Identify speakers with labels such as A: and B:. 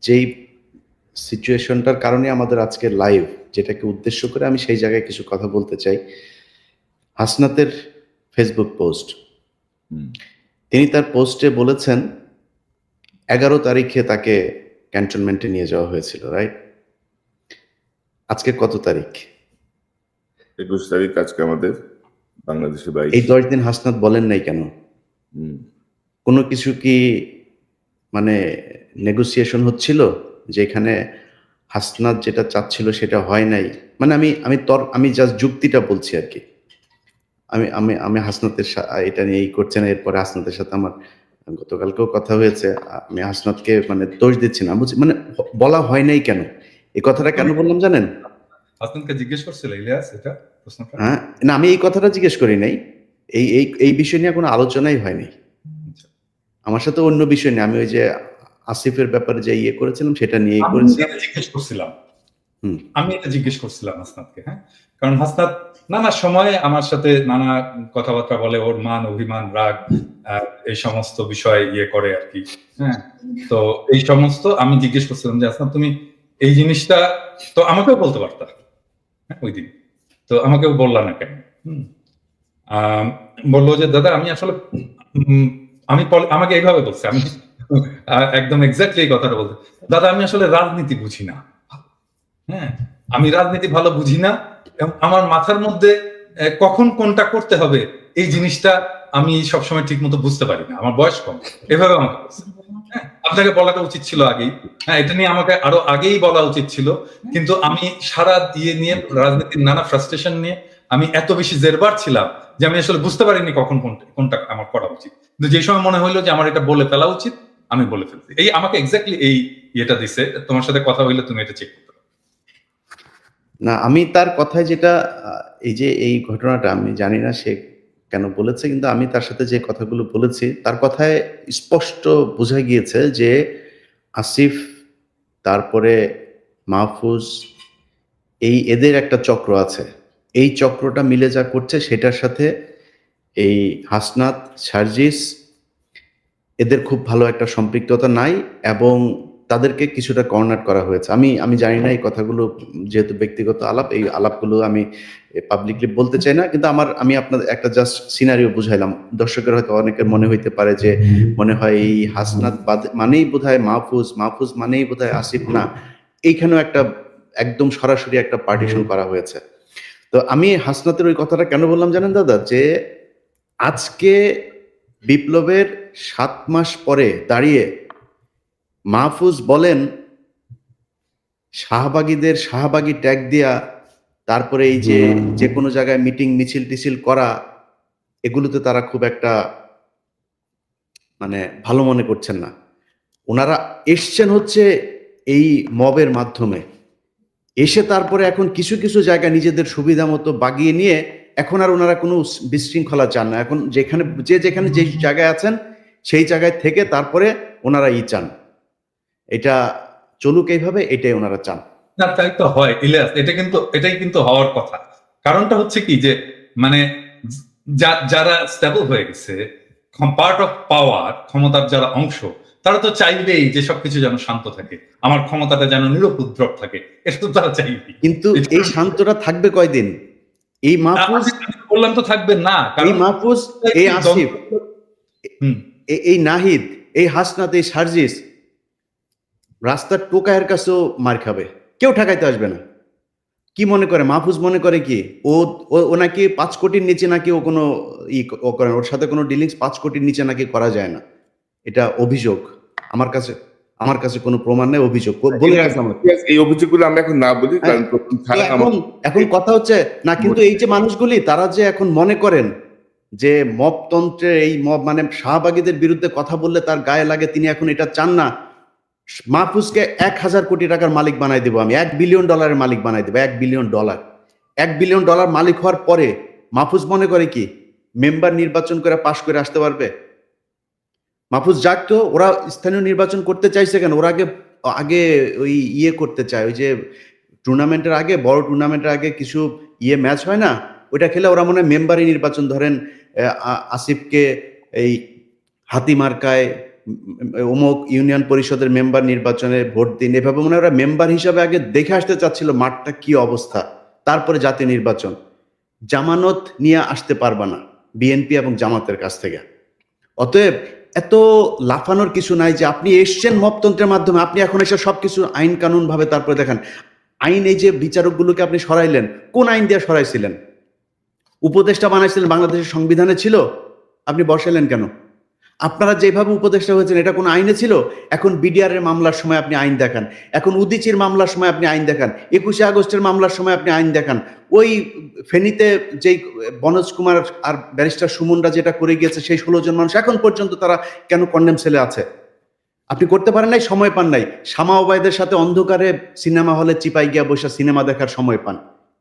A: যেই সিচুয়েশনটার কারণে আমাদের আজকের লাইভ যেটাকে উদ্দেশ্য করে আমি সেই জায়গায় কিছু কথা বলতে চাই। হাসনাতের ফেসবুক পোস্ট
B: হুম।
A: তিনি তার পোস্টে বলেছেন এগারো তারিখে তাকে ক্যান্টনমেন্টে নিয়ে যাওয়া হয়েছিল রাইট আজকে কত তারিখ?
B: একুশ তারিখ আজকে আমাদের বাংলাদেশের বাইশ।
A: এই দশ দিন হাসনাত বলেন নাই কেন? কোনো কিছু কি মানে নেগোসিয়েশন হচ্ছিল যে এখানে হাসনাত যেটা চাচ্ছিল সেটা হয় নাই। মানে আমি আমি তর আমি জাস্ট যুক্তিটা বলছি আর কি। আমি আমি আমি হাসনাতের এটা নিয়ে এই করছে না এরপরে হাসনাতের সাথে আমার গতকালকেও কথা হয়েছে। আমি হাসনাতকে মানে দোষ দিচ্ছি না। বুঝছি মানে বলা হয় নাই কেন? এই কথাটা কেন বললাম জানেন?
C: হাসানকে জিজ্ঞেস করছিল ইলিয়াস এটা প্রশ্নটা?
A: হ্যাঁ না আমি এই কথাটা জিজ্ঞেস করি নাই। এই এই এই বিষয় নিয়ে কোনো আলোচনাই হয়নি
C: আচ্ছা।
A: আমার সাথে অন্য বিষয় নিয়ে আমি ওই যে আসিফের ব্যাপারে যে ইয়ে করেছিলাম সেটা নিয়ে করেছিলাম
C: জিজ্ঞেস করছিলাম। আমি এটা জিজ্ঞেস করছিলাম হাসনাতকে হ্যাঁ? কারণ হাসনাত নানা সময়ে আমার সাথে নানা কথাবার্তা বলে ওর মান অভিমান রাগ এই সমস্ত বিষয় ইয়ে করে আর কি হ্যাঁ? তো এই সমস্ত আমি জিজ্ঞেস করছিলাম যে হাসনাত তুমি এই জিনিসটা তো আমাকেও বলতে পারতা হ্যাঁ ওই দিন। তো আমাকেও বললা না কেন? বলল যে দাদা আমি আসলে আমি আমাকে এইভাবে বলছি আমি একদম এক্স্যাক্টলি এই কথাটা বলতে। দাদা আমি আসলে রাজনীতি বুঝি না। হ্যাঁ আমি রাজনীতি ভালো বুঝি না। আমার মাথার মধ্যে কখন কোনটা করতে হবে এই জিনিসটা আমি সবসময় ঠিক মতো বুঝতে পারি না। আমার বয়স কম। এভাবে আমাকে। হ্যাঁ, আপনাকে বলাটা উচিত ছিল আগেই। হ্যাঁ এটা নিয়ে আমাকে আরও আগেই বলা উচিত ছিল। কিন্তু আমি সারা দিয়ে নিয়ে রাজনীতির নানা ফ্রাস্ট্রেশন নিয়ে আমি এত বেশি জেরবার ছিলাম যে আমি আসলে বুঝতে পারিনি কখন কোনটা কোনটা আমার করা উচিত। কিন্তু যে সময় মনে হলো যে আমার এটা বলে ফেলা উচিত আমি বলে ফেলছি। এই আমাকে এক্স্যাক্টলি এই ইয়েটা দিছে, তোমার সাথে কথা হইলে তুমি এটা চেক করতে
A: না, আমি তার কথায় যেটা এই যে এই ঘটনাটা, আমি জানি না সে কেন বলেছে, কিন্তু আমি তার সাথে যে কথাগুলো বলেছি, তার কথায় স্পষ্ট বোঝা গিয়েছে যে আসিফ, তারপরে মাহফুজ, এই এদের একটা চক্র আছে। এই চক্রটা মিলে যা করছে, সেটার সাথে এই হাসনাত, সার্জিস এদের খুব ভালো একটা সম্পৃক্ততা নাই এবং তাদেরকে কিছুটা কর্নার করা হয়েছে। আমি আমি জানি না এই কথাগুলো যেহেতু ব্যক্তিগত আলাপ এই আলাপগুলো আমি পাবলিকলি বলতে চাই না কিন্তু আমার আমি আপনাদের একটা জাস্ট সিনারিও বুঝাইলাম। দর্শকের হয়তো অনেকের মনে হইতে পারে যে মনে হয় এই হাসনাত বাদ- মানেই বোধহয় মাহফুজ মাহফুজ মানেই বোধহয় আসিফ না। এইখানেও একটা একদম সরাসরি একটা পার্টিশন করা হয়েছে। তো আমি হাসনাতের ওই কথাটা কেন বললাম জানেন দাদা? যে আজকে বিপ্লবের সাত মাস পরে দাঁড়িয়ে মাহফুজ বলেন, শাহবাগীদের শাহবাগী ট্যাগ দিয়া তারপরে এই যে যে কোনো জায়গায় মিটিং মিছিল টিছিল করা, এগুলোতে তারা খুব একটা মানে ভালো মনে করছেন না। ওনারা এসছেন হচ্ছে এই মবের মাধ্যমে। এসে তারপরে এখন কিছু কিছু জায়গা নিজেদের সুবিধা মতো বাগিয়ে নিয়ে এখন আর ওনারা কোনো বিশৃঙ্খলা চান না। এখন যেখানে যে যেখানে যে জায়গায় আছেন সেই জায়গায় থেকে তারপরে ওনারা ই চান। এটা চলুক এইভাবে এটাই ওনারা চান।
C: না তাই তো হয় ইলিয়াস। এটা কিন্তু এটাই কিন্তু হওয়ার কথা। কারণটা হচ্ছে কি যে মানে যা- যারা স্টেবল হয়ে গেছে পার্ট অফ পাওয়ার ক্ষমতার যারা অংশ তারা তো চাইবেই যে সবকিছু যেন শান্ত থাকে। আমার ক্ষমতাটা যেন নিরুপদ্রব থাকে। এটা তো তারা চাইবেই।
A: কিন্তু এই শান্তটা থাকবে কয়দিন? এই মাহফুজ
C: বললাম তো থাকবে না
A: এই মাহফুজ এই আসিফ এই নাহিদ এই হাসনাত এই সার্জিস রাস্তার টোকায়ের কাছেও মার খাবে। কেউ ঠেকাইতে আসবে না। কি মনে করে? মাহফুজ মনে করে কি? ও ও- নাকি পাঁচ কোটির নিচে নাকি ও কোনো ই করে ওর সাথে কোনো ডিলিংস পাঁচ কোটির নিচে নাকি করা যায় না। এটা অভিযোগ। আমার কাছে আমার কাছে কোনো প্রমাণ নেই অভিযোগ
B: এই অভিযোগগুলো আমরা এখন না বলি ছাড়া
A: এখন এখন কথা হচ্ছে না কিন্তু এই যে মানুষগুলি তারা যে এখন মনে করেন যে মবতন্ত্রের এই মব মানে শাহবাগীদের বিরুদ্ধে কথা বললে তার গায়ে লাগে তিনি এখন এটা চান না। মাহফুজকে এক হাজার কোটি টাকার মালিক বানাই দেবো আমি এক বিলিয়ন ডলারের মালিক বানাই দেবো এক বিলিয়ন ডলার। এক বিলিয়ন ডলার মালিক হওয়ার পরে মাহফুজ মনে করে কি মেম্বার নির্বাচন করে পাশ করে আসতে পারবে? মাহফুজ যাক তো, ওরা স্থানীয় নির্বাচন করতে চাইছে কেন? ওরা আগে আগে ওই ইয়ে করতে চায়, ওই যে টুর্নামেন্টের আগে, বড় টুর্নামেন্টের আগে কিছু ইয়ে ম্যাচ হয় না? ওইটা খেলে ওরা মনে হয় মেম্বারই নির্বাচন ধরেন আসিফকে এই হাতি মার্কায় অমুক ইউনিয়ন পরিষদের মেম্বার নির্বাচনে ভোট দিন, এভাবে মনে ওরা মেম্বার হিসাবে আগে দেখে আসতে চাচ্ছিল মাঠটা কি অবস্থা, তারপরে জাতীয় নির্বাচন। জামানত নিয়ে আসতে পারবা না, বিএনপি এবং জামাতের কাছ থেকে। অতএব এত লাফানোর কিছু নাই যে আপনি এসছেন মপতন্ত্রের মাধ্যমে, আপনি এখন এসে সব কিছু আইন কানুন ভাবে তারপরে দেখেন। আইন এই যে বিচারকগুলোকে আপনি সরাইলেন, কোন আইন দিয়ে সরাইছিলেন? উপদেষ্টা বানাইছিলেন, বাংলাদেশের সংবিধানে ছিল? আপনি বসাইলেন কেন? আপনারা যেভাবে উপদেষ্টা হয়েছেন, এটা কোনো আইনে ছিল? এখন বিডিআর এর মামলার সময় আপনি আইন দেখান। এখন উদিচির মামলার সময় আপনি আইন দেখান। একুশে আগস্টের মামলার সময় আপনি আইন দেখান। ওই ফেনীতে যেই বনজ কুমার আর ব্যারিস্টার সুমনরা যেটা করে গিয়েছে, সেই ষোলো জন মানুষ এখন পর্যন্ত তারা কেন কন্ডেম সেলে আছে? আপনি করতে পারেন নাই, সময় পান নাই। শামা ওবায়দের সাথে অন্ধকারে সিনেমা হলে চিপাই গিয়া বসে সিনেমা দেখার সময় পান।